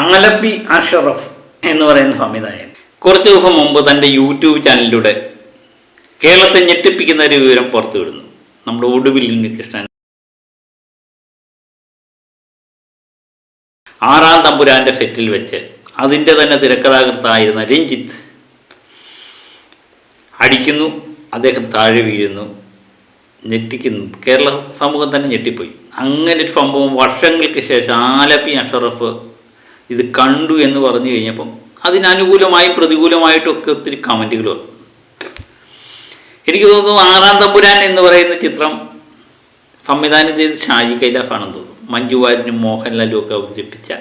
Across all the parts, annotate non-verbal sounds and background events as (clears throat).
ആലപ്പി അഷറഫ് എന്ന് പറയുന്ന സംവിധായകൻ. കുറച്ച് ദിവസം മുമ്പ് തന്റെ യൂട്യൂബ് ചാനലിലൂടെ കേരളത്തെ ഞെട്ടിപ്പിക്കുന്ന ഒരു വിവരം പുറത്തുവിടുന്നു നമ്മുടെ ഒടുവിൽ കൃഷ്ണൻ. ആറാം തമ്പുരാന്റെ സെറ്റിൽ വെച്ച് അതിന്റെ തന്നെ തിരക്കഥാകൃത്തായിരുന്ന രഞ്ജിത്ത് അടിക്കുന്നു അദ്ദേഹം താഴെ വീഴുന്നു ഞെട്ടിക്കുന്നു. കേരള സമൂഹം തന്നെ ഞെട്ടിപ്പോയി. അങ്ങനെ ഒരു സംഭവം വർഷങ്ങൾക്ക് ശേഷം ആലപ്പി അഷറഫ് ഇത് കണ്ടു എന്ന് പറഞ്ഞു കഴിഞ്ഞപ്പം അതിനനുകൂലമായും പ്രതികൂലമായിട്ടും ഒക്കെ ഒത്തിരി കമന്റുകൾ വന്നു. എനിക്ക് തോന്നുന്നു ആറാം തമ്പുരാൻ എന്ന് പറയുന്ന ചിത്രം സംവിധാനം ചെയ്ത് ഷാജി കൈലാഫാണെന്ന് തോന്നുന്നു. മഞ്ജു വാര്യനും മോഹൻലാലും ഒക്കെ അവതരിപ്പിച്ച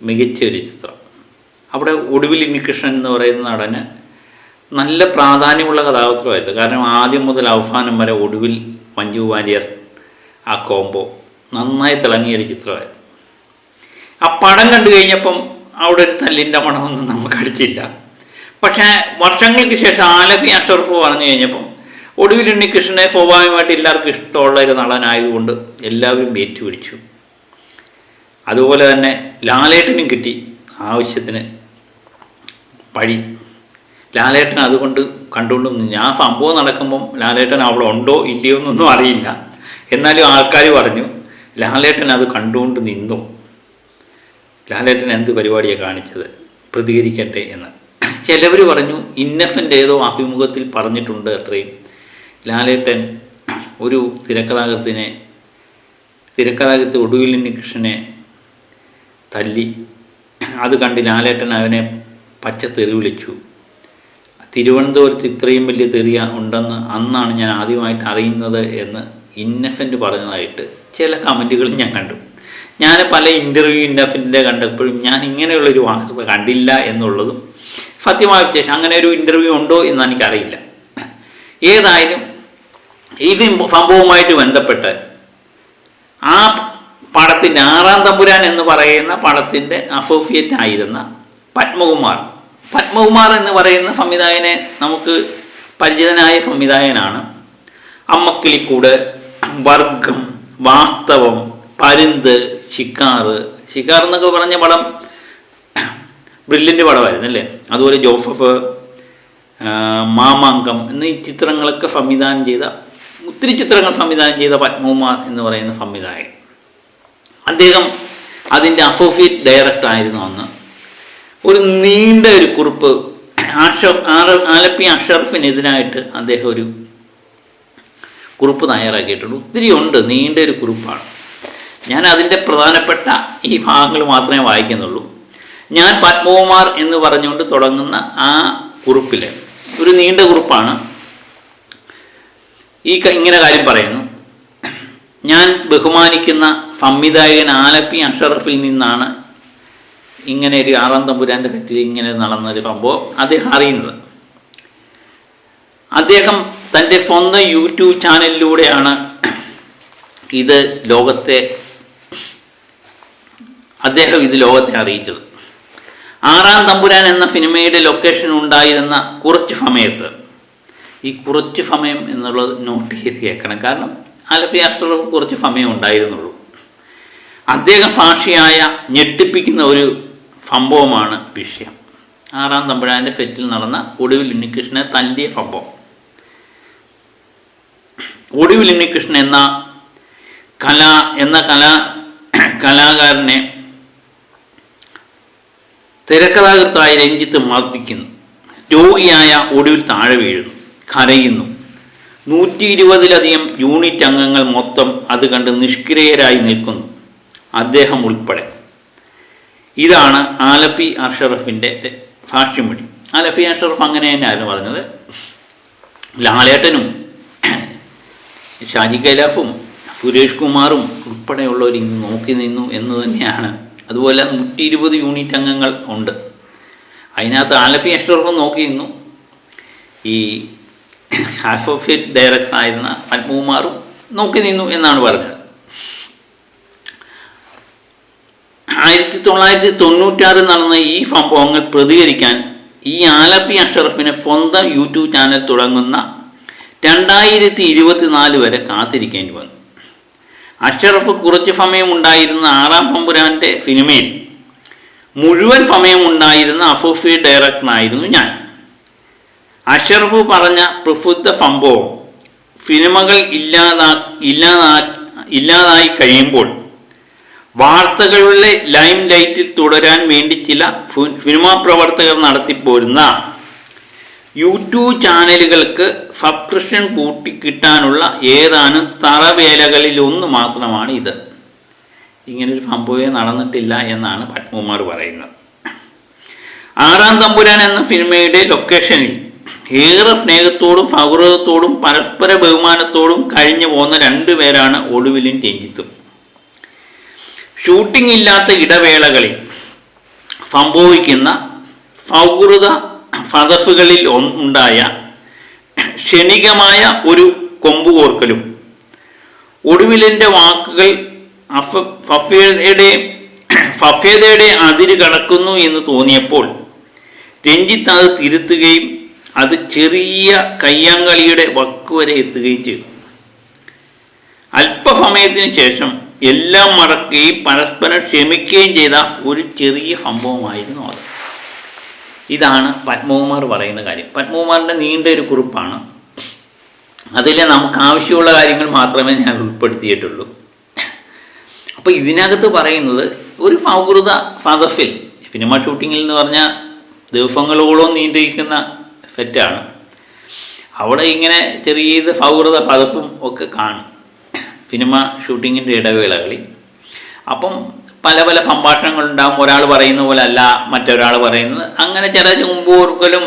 മികച്ച ഒരു ചിത്രം. അവിടെ ഒടുവിൽ ഉണ്ണികൃഷ്ണൻ എന്ന് പറയുന്ന നടന് നല്ല പ്രാധാന്യമുള്ള കഥാപാത്രമായിരുന്നു. കാരണം ആദ്യം മുതൽ അവസാനം വരെ ഒടുവിൽ മഞ്ജു വാര്യർ ആ കോംബോ നന്നായി തിളങ്ങിയൊരു ചിത്രമായിരുന്നു. ആ പടം കണ്ടു കഴിഞ്ഞപ്പം അവിടെ ഒരു തല്ലിന്റെ മണമൊന്നും നമുക്ക് അടിച്ചില്ല. പക്ഷേ വർഷങ്ങൾക്ക് ശേഷം ആലപ്പി അഷറഫ് പറഞ്ഞു കഴിഞ്ഞപ്പം ഒടുവിൽ ഉണ്ണികൃഷ്ണനെ സ്വാഭാവികമായിട്ട് എല്ലാവർക്കും ഇഷ്ടമുള്ള ഒരു നടനായതുകൊണ്ട് എല്ലാവരും ഏറ്റുപിടിച്ചു അതുപോലെ തന്നെ ലാലേട്ടനും കിട്ടി ആവശ്യത്തിന് പഴി. ലാലേട്ടൻ അതുകൊണ്ട് കണ്ടുകൊണ്ട് നിന്നു. ഞാൻ സംഭവം നടക്കുമ്പം ലാലേട്ടൻ അവിടെ ഉണ്ടോ ഇല്ലയോ എന്നൊന്നും അറിയില്ല. എന്നാലും ആൾക്കാർ പറഞ്ഞു ലാലേട്ടൻ അത് കണ്ടുകൊണ്ട് നിന്നു. ലാലേട്ടൻ എന്ത് പരിപാടിയാണ് കാണിച്ചത്? പ്രതികരിക്കട്ടെ എന്ന്. ചിലവർ പറഞ്ഞു ഇന്നഫന്റെ ഏതോ അഭിമുഖത്തിൽ പറഞ്ഞിട്ടുണ്ട് അത്രയും. ലാലേട്ടൻ ഒരു തിരക്കഥാകൃത്തിനെ തിരക്കഥാകൃത്ത് ഒടുവിൽ കൃഷ്ണനെ തല്ലി. അത് കണ്ട് ലാലേട്ടൻ അവനെ പച്ച തെറി വിളിച്ചു. തിരുവനന്തപുരത്ത് ഇത്രയും വലിയ തെറിയ ഉണ്ടെന്ന് അന്നാണ് ഞാൻ ആദ്യമായിട്ട് അറിയുന്നത് എന്ന് ഇന്നഫന്റ് പറഞ്ഞതായിട്ട് ചില കമന്റുകളും ഞാൻ കണ്ടു. ഞാൻ പല ഇന്റർവ്യൂ ഇന്റർഫിന്റെ കണ്ടപ്പോഴും ഞാൻ ഇങ്ങനെയുള്ളൊരു വാർത്ത കണ്ടില്ല എന്നുള്ളതും സത്യമായ ശേഷം അങ്ങനെ ഒരു ഇന്റർവ്യൂ ഉണ്ടോ എന്ന് എനിക്കറിയില്ല. ഏതായാലും ഈ സംഭവവുമായിട്ട് ബന്ധപ്പെട്ട് ആ പടത്തിന്റെ ആറാം തമ്പുരാൻ എന്ന് പറയുന്ന പടത്തിന്റെ അസോസിയേറ്റ് ആയിരുന്ന പത്മകുമാർ. പത്മകുമാർ എന്ന് പറയുന്ന സംവിധായകനെ നമുക്ക് പരിചിതനായ സംവിധായകനാണ്. അമ്മക്കിളിക്കൂട് വർഗം വാസ്തവം പരുന്ത് ഷിക്കാറ് ഷിക്കാർ എന്നൊക്കെ പറഞ്ഞ പടം ബ്രില്യന്റ് പടമായിരുന്നു അല്ലേ? അതുപോലെ ജോസഫ് മാമാങ്കം എന്നീ ചിത്രങ്ങളൊക്കെ സംവിധാനം ചെയ്ത ഒത്തിരി ചിത്രങ്ങൾ സംവിധാനം ചെയ്ത പത്മകുമാർ എന്ന് പറയുന്ന സംവിധായകൻ. അദ്ദേഹം അതിന്റെ അസോസിയേറ്റ് ഡയറക്ടർ ആയിരുന്നു അന്ന്. ഒരു നീണ്ട ഒരു കുറിപ്പ് അഷഫ് ആല- ആലപ്പി അഷറഫിനെതിരായിട്ട് അദ്ദേഹം ഒരു കുറിപ്പ് തയ്യാറാക്കിയിട്ടുണ്ട്. ഒത്തിരി ഉണ്ട് നീണ്ട ഒരു കുറിപ്പാണ്. ഞാൻ അതിന്റെ പ്രധാനപ്പെട്ട ഈ ഭാഗങ്ങൾ മാത്രമേ വായിക്കുന്നുള്ളൂ. ഞാൻ പത്മകുമാർ എന്ന് പറഞ്ഞുകൊണ്ട് തുടങ്ങുന്ന ആ കുറിപ്പിൽ ഒരു നീണ്ട കുറിപ്പാണ്. ഈ ഇങ്ങനെ കാര്യം പറയുന്നു. ഞാൻ ബഹുമാനിക്കുന്ന സംവിധായകൻ ആലപ്പി അഷറഫിൽ നിന്നാണ് ഇങ്ങനെ ഒരു ആറാം തമ്പുരാന്റെ കറ്റിൽ ഇങ്ങനെ നടന്നൊരു സംഭവം അദ്ദേഹം അറിയുന്നത്. അദ്ദേഹം തന്റെ സ്വന്തം യൂട്യൂബ് ചാനലിലൂടെയാണ് ഇത് ലോകത്തെ അദ്ദേഹം ഇത് ലോകത്തെ അറിയിച്ചത്. ആറാം തമ്പുരാൻ എന്ന സിനിമയുടെ ലൊക്കേഷൻ ഉണ്ടായിരുന്ന കുറച്ച് സമയത്ത് ഈ കുറച്ച് സമയം എന്നുള്ളത് നോട്ട് ചെയ്ത് കേൾക്കണം. കാരണം അസ്ത്ര കുറച്ച് സമയം ഉണ്ടായിരുന്നുള്ളൂ. അദ്ദേഹം സാക്ഷിയായ ഞെട്ടിപ്പിക്കുന്ന ഒരു സംഭവമാണ് വിഷയം. ആറാം തമ്പുരാന്റെ സെറ്റിൽ നടന്ന ഒടുവിൽ ഉണ്ണികൃഷ്ണനെ തല്ലിയ സംഭവം. ഒടുവിൽ ഉണ്ണികൃഷ്ണൻ എന്ന കല എന്ന കലാ കലാകാരനെ തിരക്കഥാകൃത്തായ രഞ്ജിത്ത് മർദ്ദിക്കുന്നു. രോഗിയായ ഒടുവിൽ താഴെ വീഴുന്നു. കരയുന്നു. നൂറ്റി ഇരുപതിലധികം യൂണിറ്റ് അംഗങ്ങൾ മൊത്തം അത് കണ്ട് നിഷ്ക്രിയരായി നിൽക്കുന്നു. അദ്ദേഹം ഉൾപ്പെടെ. ഇതാണ് ആലപ്പി അഷറഫിന്റെ ഭാഷ്യമൊഴി ആലപ്പി അഷറഫ് അങ്ങനെ തന്നെയായിരുന്നു പറഞ്ഞത്. ലാലേട്ടനും ഷാജി കൈലാഫും സുരേഷ് കുമാറും ഉൾപ്പെടെയുള്ളവർ ഇന്ന് നോക്കി നിന്നു എന്ന് തന്നെയാണ് അതുപോലെ നൂറ്റി ഇരുപത് യൂണിറ്റ് അംഗങ്ങൾ ഉണ്ട്. അതിനകത്ത് ആലഫി അഷ്റഫ് നോക്കി നിന്നു ഈ അസോസിയേറ്റ് ഡയറക്ടർ ആയിരുന്ന പത്മകുമാറും നോക്കി നിന്നു എന്നാണ് പറഞ്ഞത്. ആയിരത്തി തൊള്ളായിരത്തി തൊണ്ണൂറ്റാറിൽ നടന്ന ഈ സംഭവങ്ങൾ പ്രതികരിക്കാൻ ഈ ആലഫി അഷറഫിന് സ്വന്തം യൂട്യൂബ് ചാനൽ തുടങ്ങുന്ന രണ്ടായിരത്തി ഇരുപത്തിനാല് വരെ കാത്തിരിക്കേണ്ടി വന്നു. അഷറഫ് കുറച്ച് സമയം ഉണ്ടായിരുന്ന ആറാം തമ്പുരാന്റെ സിനിമയിൽ മുഴുവൻ സമയം ഉണ്ടായിരുന്ന അസോസിയേറ്റ് ഡയറക്ടറായിരുന്നു ഞാൻ. അഷറഫ് പറഞ്ഞ പ്രസിദ്ധ സംഭവം സിനിമകൾ ഇല്ലാതാ ഇല്ലാതാ ഇല്ലാതായി കഴിയുമ്പോൾ വാർത്തകളുടെ ലൈം ലൈറ്റിൽ തുടരാൻ വേണ്ടി ചില സിനിമാ പ്രവർത്തകർ നടത്തിപ്പോരുന്ന യൂട്യൂബ് ചാനലുകൾക്ക് സബ്സ്ക്രിപ്ഷൻ കൂട്ടിക്കിട്ടാനുള്ള ഏതാനും തറവേലകളിലൊന്ന് മാത്രമാണ് ഇത്. ഇങ്ങനൊരു സംഭവമേ നടന്നിട്ടില്ല എന്നാണ് പത്മകുമാർ പറയുന്നത്. ആറാം തമ്പുരാൻ എന്ന സിനിമയുടെ ലൊക്കേഷനിൽ ഏറെ സ്നേഹത്തോടും സൗഹൃദത്തോടും പരസ്പര ബഹുമാനത്തോടും കഴിഞ്ഞു പോകുന്ന രണ്ടുപേരാണ് ഒടുവിലും രഞ്ജിത്തും. ഷൂട്ടിംഗ് ഇല്ലാത്ത ഇടവേളകളിൽ സംഭവിക്കുന്ന സൗഹൃദ ഒ- ഉണ്ടായ ക്ഷണികമായ ഒരു കൊമ്പുകോർക്കലും ഒടുവിലിന്റെ വാക്കുകൾ അഫ ഫഫേദയുടെ അതിര് കടക്കുന്നു എന്ന് തോന്നിയപ്പോൾ രഞ്ജിത്ത് അത് തിരുത്തുകയും അത് ചെറിയ കയ്യാങ്കളിയുടെ വക്ക് വരെ എത്തുകയും ചെയ്തു. അല്പസമയത്തിന് ശേഷം എല്ലാം മറക്കുകയും പരസ്പരം ക്ഷമിക്കുകയും ചെയ്ത ഒരു ചെറിയ സംഭവമായിരുന്നു അത്. ഇതാണ് പത്മകുമാർ പറയുന്ന കാര്യം. പത്മകുമാറിന്റെ നീണ്ട ഒരു കുറിപ്പാണ്. അതിൽ നമുക്ക് ആവശ്യമുള്ള കാര്യങ്ങൾ മാത്രമേ ഞാൻ ഉൾപ്പെടുത്തിയിട്ടുള്ളൂ. അപ്പോൾ ഇതിനകത്ത് പറയുന്നത് ഒരു സൗഹൃദ സദസ്സിൽ സിനിമ ഷൂട്ടിങ്ങിൽ എന്ന് പറഞ്ഞാൽ ദിവസങ്ങളോളം നീണ്ടിരിക്കുന്ന സെറ്റാണ്. അവിടെ ഇങ്ങനെ ചെറിയ സൗഹൃദ സദസ്സും ഒക്കെ കാണും. സിനിമ ഷൂട്ടിങ്ങിന്റെ ഇടവേളകളിൽ. അപ്പം പല പല സംഭാഷണങ്ങളുണ്ടാകും ഒരാൾ പറയുന്ന പോലെ അല്ല മറ്റൊരാൾ പറയുന്നത്. അങ്ങനെ ചില ചുമ്പോർക്കലും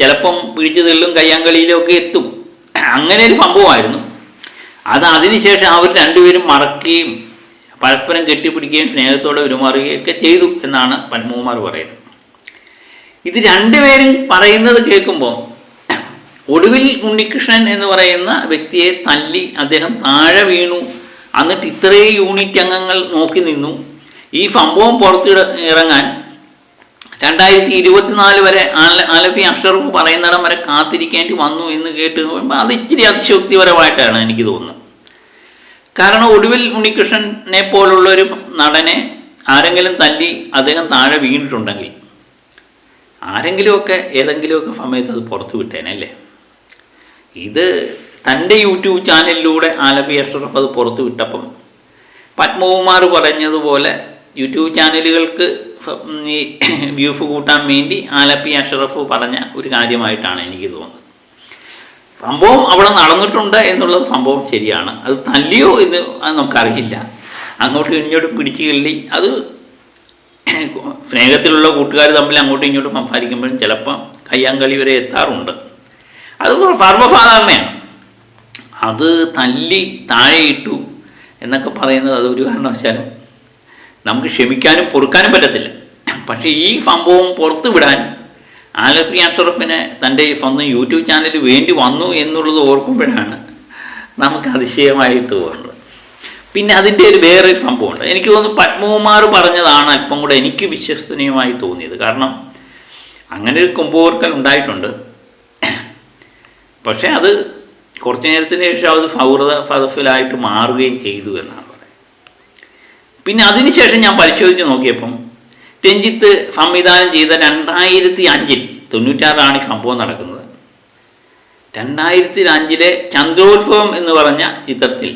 ചിലപ്പം പിടിച്ചു തെള്ളും കയ്യാങ്കളിയിലും ഒക്കെ എത്തും. അങ്ങനെ ഒരു സംഭവമായിരുന്നു. അത് അതിനുശേഷം അവർ രണ്ടുപേരും മറക്കുകയും പരസ്പരം കെട്ടിപ്പിടിക്കുകയും സ്നേഹത്തോടെ പെരുമാറുകയും ഒക്കെ ചെയ്തു എന്നാണ് പത്മകുമാർ പറയുന്നത്. ഇത് രണ്ടുപേരും പറയുന്നത് കേൾക്കുമ്പോൾ ഒടുവിൽ ഉണ്ണികൃഷ്ണൻ എന്ന് പറയുന്ന വ്യക്തിയെ തല്ലി അദ്ദേഹം താഴെ വീണു. എന്നിട്ട് ഇത്രയും യൂണിറ്റ് അംഗങ്ങൾ നോക്കി നിന്നു. ഈ സംഭവം പുറത്തു ഇറങ്ങാൻ രണ്ടായിരത്തി ഇരുപത്തിനാല് വരെ ആലപ്പി അഷറഫ് പറയുന്നിടം വരെ കാത്തിരിക്കേണ്ടി വന്നു എന്ന് കേട്ട് പറയുമ്പോൾ അത് ഇച്ചിരി അതിശക്തിപരമായിട്ടാണ് എനിക്ക് തോന്നുന്നത്. കാരണം ഒടുവിൽ ഉണ്ണികൃഷ്ണനെ പോലുള്ള ഒരു നടനെ ആരെങ്കിലും തല്ലി അദ്ദേഹം താഴെ വീണിട്ടുണ്ടെങ്കിൽ ആരെങ്കിലുമൊക്കെ ഏതെങ്കിലുമൊക്കെ സമയത്ത് അത് പുറത്തു വിട്ടേനല്ലേ ഇത് തന്റെ യൂട്യൂബ് ചാനലിലൂടെ ആലപ്പി അഷ്റഫ് അത് പുറത്തു വിട്ടപ്പം പത്മകുമാർ പറഞ്ഞതുപോലെ യൂട്യൂബ് ചാനലുകൾക്ക് ഈ (coughs) വ്യൂഫ് കൂട്ടാൻ വേണ്ടി ആലപ്പി അഷറഫ് പറഞ്ഞ ഒരു കാര്യമായിട്ടാണ് എനിക്ക് തോന്നുന്നത്. സംഭവം അവിടെ നടന്നിട്ടുണ്ട് എന്നുള്ളത് സംഭവം ശരിയാണ്. അത് തല്ലിയോ എന്ന് അത് നമുക്കറിയില്ല. അങ്ങോട്ടും ഇങ്ങോട്ടും പിടിച്ചു കിള്ളി അത് (coughs) സ്നേഹത്തിലുള്ള കൂട്ടുകാർ തമ്മിൽ അങ്ങോട്ടും ഇങ്ങോട്ടും സംസാരിക്കുമ്പോഴും ചിലപ്പം കയ്യാങ്കളി വരെ എത്താറുണ്ട്. അത് സർവസാധാരണയാണ്. അത് തല്ലി താഴെയിട്ടു എന്നൊക്കെ പറയുന്നത് അത് ഒരു കാരണവശാലും നമുക്ക് ക്ഷമിക്കാനും പൊറുക്കാനും പറ്റത്തില്ല. പക്ഷേ ഈ സംഭവം പുറത്തു വിടാൻ ആലപ്പി അഷറഫിന് തന്റെ സ്വന്തം യൂട്യൂബ് ചാനൽ വേണ്ടി വന്നു എന്നുള്ളത് ഓർക്കുമ്പോഴാണ് നമുക്ക് അതിശയമായിട്ട് തോന്നുന്നത്. പിന്നെ അതിന്റെ ഒരു വേറെ സംഭവമുണ്ട്. എനിക്ക് തോന്നുന്നു പത്മകുമാർ പറഞ്ഞതാണ് അല്പം കൂടെ എനിക്ക് വിശ്വസനീയമായി തോന്നിയത്. കാരണം അങ്ങനെ ഒരു കൊമ്പോർക്കൽ ഉണ്ടായിട്ടുണ്ട്. പക്ഷേ അത് കുറച്ച് നേരത്തിന് ശേഷം അത് സൗഹൃദ സദസ്സിലായിട്ട് മാറുകയും ചെയ്തു എന്നാണ് പറയുന്നത്. പിന്നെ അതിനുശേഷം ഞാൻ പരിശോധിച്ച് നോക്കിയപ്പം രഞ്ജിത്ത് സംവിധാനം ചെയ്ത രണ്ടായിരത്തി അഞ്ചിൽ തൊണ്ണൂറ്റാറാണ് ഈ സംഭവം നടക്കുന്നത്. രണ്ടായിരത്തി അഞ്ചിലെ ചന്ദ്രോത്സവം എന്ന് പറഞ്ഞ ചിത്രത്തിൽ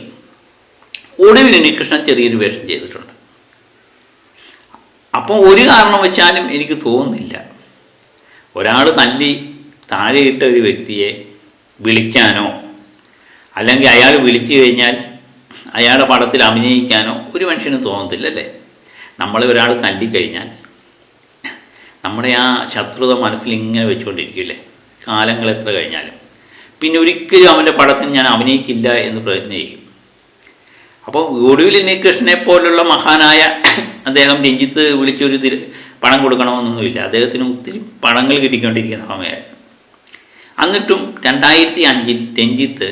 ഒടുവിൽ ഉണ്ണികൃഷ്ണൻ ചെറിയൊരു വേഷം ചെയ്തിട്ടുണ്ട്. അപ്പോൾ ഒരു കാരണം വെച്ചാലും എനിക്ക് തോന്നുന്നില്ല. ഒരാൾ തല്ലി താഴെയിട്ട ഒരു വ്യക്തിയെ വിളിക്കാനോ അല്ലെങ്കിൽ അയാൾ വിളിച്ചു കഴിഞ്ഞാൽ അയാളുടെ പടത്തിൽ അഭിനയിക്കാനോ ഒരു മനുഷ്യന് തോന്നത്തില്ല അല്ലേ നമ്മളെ ഒരാൾ തല്ലിക്കഴിഞ്ഞാൽ നമ്മുടെ ആ ശത്രുത മനസ്സിൽ ഇങ്ങനെ വെച്ചുകൊണ്ടിരിക്കില്ലേ? കാലങ്ങൾ എത്ര കഴിഞ്ഞാലും. പിന്നെ ഒരിക്കലും അവന്റെ പടത്തിന് ഞാൻ അഭിനയിക്കില്ല എന്ന് പ്രതിജ്ഞ ചെയ്യും അപ്പോൾ ഒടുവിൽ കൃഷ്ണനെ പോലുള്ള മഹാനായ അദ്ദേഹം രഞ്ജിത്ത് വിളിച്ചൊരു തിരു പണം കൊടുക്കണമെന്നൊന്നുമില്ല. അദ്ദേഹത്തിന് ഒത്തിരി പണങ്ങൾ കിട്ടിക്കൊണ്ടിരിക്കുന്ന സമയമായിരുന്നു. എന്നിട്ടും രണ്ടായിരത്തി അഞ്ചിൽ രഞ്ജിത്ത്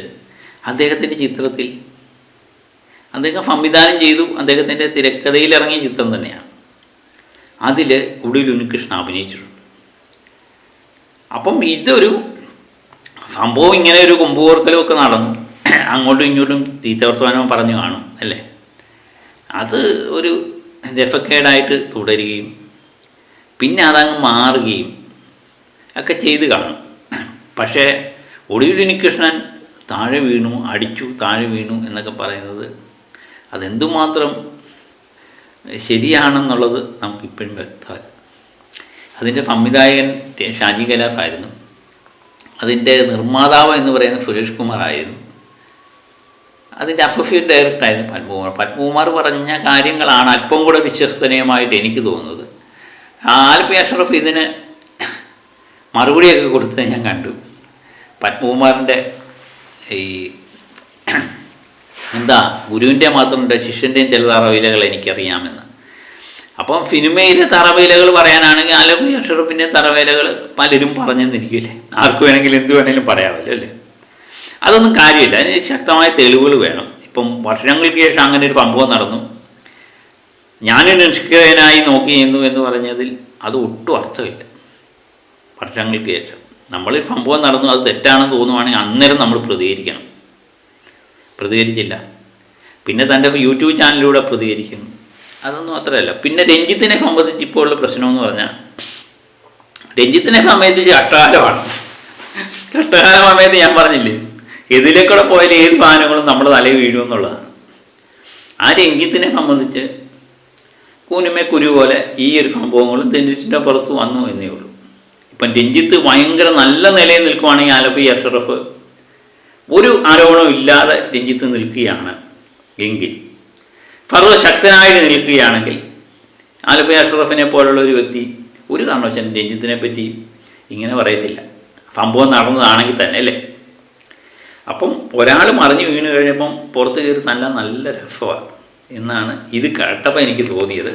അദ്ദേഹത്തിന്റെ ചിത്രത്തിൽ അദ്ദേഹം സംവിധാനം ചെയ്തു. അദ്ദേഹത്തിന്റെ തിരക്കഥയിൽ ഇറങ്ങിയ ചിത്രം തന്നെയാണ്. അതിൽ കൂടുതൽ ഉണ്ണികൃഷ്ണൻ അഭിനയിച്ചിട്ടുണ്ട്. അപ്പം ഇതൊരു സംഭവം ഇങ്ങനെ ഒരു കൊമ്പുകോർക്കലും ഒക്കെ നടന്നു. അങ്ങോട്ടും ഇങ്ങോട്ടും തീറ്റവർത്തമാനം പറഞ്ഞു കാണും അല്ലേ? അത് ഒരു രസക്കേടായിട്ട് തുടരുകയും പിന്നെ അതങ്ങ് മാറുകയും ഒക്കെ ചെയ്ത് കാണും. പക്ഷേ ഒടുവിൽ ഉണ്ണികൃഷ്ണൻ താഴെ വീണു അടിച്ചു താഴെ വീണു എന്നൊക്കെ പറയുന്നത് അതെന്തുമാത്രം ശരിയാണെന്നുള്ളത് നമുക്കിപ്പോഴും വ്യക്തമല്ല. അതിന്റെ സംവിധായകൻ ഷാജി ആയിരുന്നു. അതിന്റെ നിർമ്മാതാവ് എന്ന് പറയുന്ന സുരേഷ് കുമാർ ആയിരുന്നു. അതിന്റെ അസോസിയേറ്റ് ഡയറക്ടറായിരുന്നു പത്മകുമാർ. പത്മകുമാർ പറഞ്ഞ കാര്യങ്ങളാണ് അല്പം കൂടെ വിശ്വസനീയമായിട്ട് എനിക്ക് തോന്നുന്നത്. ആൽപി അഷ്റഫ് ഇതിന് മറുപടിയൊക്കെ കൊടുത്തത് ഞാൻ കണ്ടു. പത്മകുമാറിന്റെ ഈ (clears throat) എന്താ ഗുരുവിന്റെ മാത്രമല്ല ശിഷ്യന്റെയും ചില തറവിലകൾ എനിക്കറിയാമെന്ന്. അപ്പം സിനിമയിലെ തറവേലകൾ പറയാനാണെങ്കിൽ ആലപ്പി അഷറഫിന്റെ തറവേലകൾ പലരും പറഞ്ഞെന്നിരിക്കില്ലേ ആർക്ക് വേണമെങ്കിലും എന്ത് വേണമെങ്കിലും പറയാമല്ലോ അല്ലേ? അതൊന്നും കാര്യമില്ല. അതിന് ശക്തമായ തെളിവുകൾ വേണം. ഇപ്പം വർഷങ്ങൾക്ക് ശേഷം അങ്ങനെ ഒരു സംഭവം നടന്നു. ഞാനൊരു നിഷ്ക്രിയനായി നോക്കി നിന്നു എന്ന് പറഞ്ഞതിൽ അത് ഒട്ടും അർത്ഥമില്ല. വർഷങ്ങൾക്ക് ശേഷം. നമ്മളൊരു സംഭവം നടന്നു അത് തെറ്റാണെന്ന് തോന്നുവാണെങ്കിൽ അന്നേരം നമ്മൾ പ്രതികരിക്കണം. പ്രതികരിച്ചില്ല. പിന്നെ തന്റെ യൂട്യൂബ് ചാനലിലൂടെ പ്രതികരിക്കുന്നു. അതൊന്നും അത്രയല്ല. പിന്നെ രഞ്ജിത്തിനെ സംബന്ധിച്ച് ഇപ്പോൾ ഉള്ള പ്രശ്നമെന്ന് പറഞ്ഞാൽ രഞ്ജിത്തിനെ സംബന്ധിച്ച് കഷ്ടകാലമാണ്. കഷ്ടകാല സമയത്ത് ഞാൻ പറഞ്ഞില്ലേ? എതിലേക്കൂടെ പോയാൽ ഏത് സാധനങ്ങളും നമ്മുടെ തലയിൽ വീഴുമെന്നുള്ളതാണ് ആ രഞ്ജിത്തിനെ സംബന്ധിച്ച് കൂനുമേ കുരു പോലെ ഈ ഒരു സംഭവങ്ങളും തെന്നിച്ചിന്റെ പുറത്ത് വന്നു എന്നേ ഉള്ളൂ. ഇപ്പം രഞ്ജിത്ത് ഭയങ്കര നല്ല നിലയിൽ നിൽക്കുവാണെങ്കിൽ ആലപ്പി അഷറഫ് ഒരു ആരോപണവും ഇല്ലാതെ രഞ്ജിത്ത് നിൽക്കുകയാണ് എങ്കിൽ. സർവശക്തനായിട്ട് നിൽക്കുകയാണെങ്കിൽ ആലപ്പി അഷറഫിനെ പോലുള്ള ഒരു വ്യക്തി ഒരു കാരണവശാലും രഞ്ജിത്തിനെ പറ്റി ഇങ്ങനെ പറയത്തില്ല. സംഭവം നടന്നതാണെങ്കിൽ തന്നെ അല്ലേ? അപ്പം ഒരാൾ മറിഞ്ഞു വീണ് കഴിയുമ്പം പുറത്ത് കയറി നല്ല നല്ല രസമാണ്. എന്നാണ് ഇത് കേട്ടപ്പോൾ എനിക്ക് തോന്നിയത്.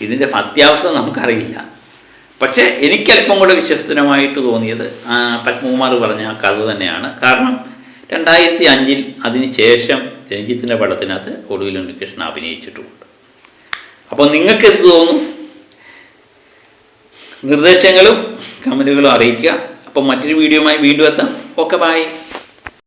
ഇതിന്റെ സത്യാവസ്ഥ നമുക്കറിയില്ല. പക്ഷേ എനിക്കല്പം കൂടെ വിശ്വസ്തനമായിട്ട് തോന്നിയത് പത്മകുമാർ പറഞ്ഞ ആ കഥ തന്നെയാണ്. കാരണം രണ്ടായിരത്തി അഞ്ചിൽ അതിന് ശേഷം രഞ്ജിത്തിന്റെ പടത്തിനകത്ത് ഒടുവിൽ ഉണ്ണികൃഷ്ണൻ അഭിനയിച്ചിട്ടുമുണ്ട്. അപ്പോൾ നിങ്ങൾക്ക് എന്ത് തോന്നും? നിർദ്ദേശങ്ങളും കമന്റുകളും അറിയിക്കുക. അപ്പോൾ മറ്റൊരു വീഡിയോയുമായി വീണ്ടും എത്താം. Okay bye.